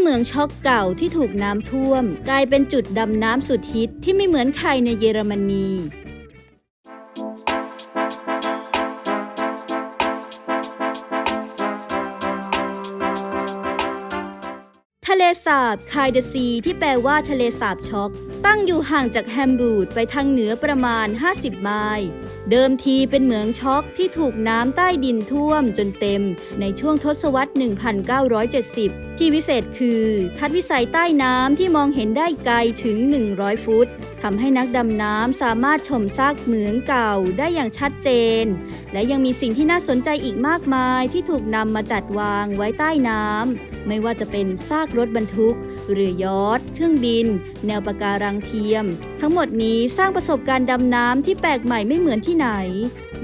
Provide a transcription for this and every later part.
เมืองช็อกเก่าที่ถูกน้ำท่วม กลายเป็นจุดดำน้ำสุดฮิตที่ไม่เหมือนใครในเยอรมนีทะเลสาบคายเดซีที่แปลว่าทะเลสาบช็อก ตั้งอยู่ห่างจากแฮมบูร์ดไปทางเหนือประมาณ 50 ไมล์ เดิมทีเป็นเหมืองช็อกที่ถูกน้ำใต้ดินท่วมจนเต็มในช่วงทศวรรษ 1970 ที่วิเศษคือทัศน์วิสัยใต้น้ำที่มองเห็นได้ไกลถึง 100 ฟุตทำให้นักดำน้ำสามารถชมซากเหมืองเก่าได้อย่างชัดเจน และยังมีสิ่งที่น่าสนใจอีกมากมายที่ถูกนำมาจัดวางไว้ใต้น้ำไม่ว่าจะเป็นซากรถบรรทุกเรือยอทเครื่องบิน แนวปะการังเทียม ทั้งหมดนี้สร้างประสบการณ์ดำน้ำที่แปลกใหม่ไม่เหมือนที่ไหน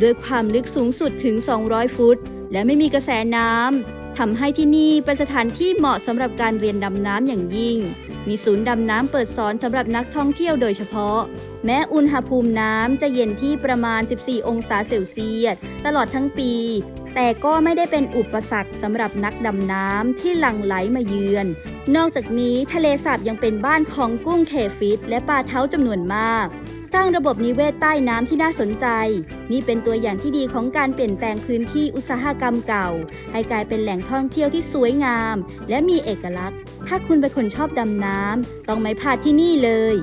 ด้วยความลึกสูงสุดถึง 200 ฟุต และไม่มีกระแสน้ำ ทำให้ที่นี่เป็นสถานที่เหมาะสำหรับการเรียนดำน้ำอย่างยิ่ง มีศูนย์ดำน้ำเปิดสอนสำหรับนักท่องเที่ยวโดยเฉพาะ แม้อุณหภูมิน้ำจะเย็นที่ประมาณ 14 องศาเซลเซียสตลอดทั้งปี แต่ก็ไม่ได้เป็นอุปสรรคสำหรับนักดำน้ำที่หลั่งไหลมาเยือน นอกจากนี้ทะเลสาบยังเป็นบ้านของกุ้งเคฟิตและปลาเท้าจำนวนมาก สร้างระบบนิเวศใต้น้ำที่น่าสนใจ นี่เป็นตัวอย่างที่ดีของการเปลี่ยนแปลงพื้นที่อุตสาหกรรมเก่า ให้กลายเป็นแหล่งท่องเที่ยวที่สวยงาม และมีเอกลักษณ์ ถ้าคุณเป็นคนชอบดำน้ำต้องไม่พลาดที่นี่เลย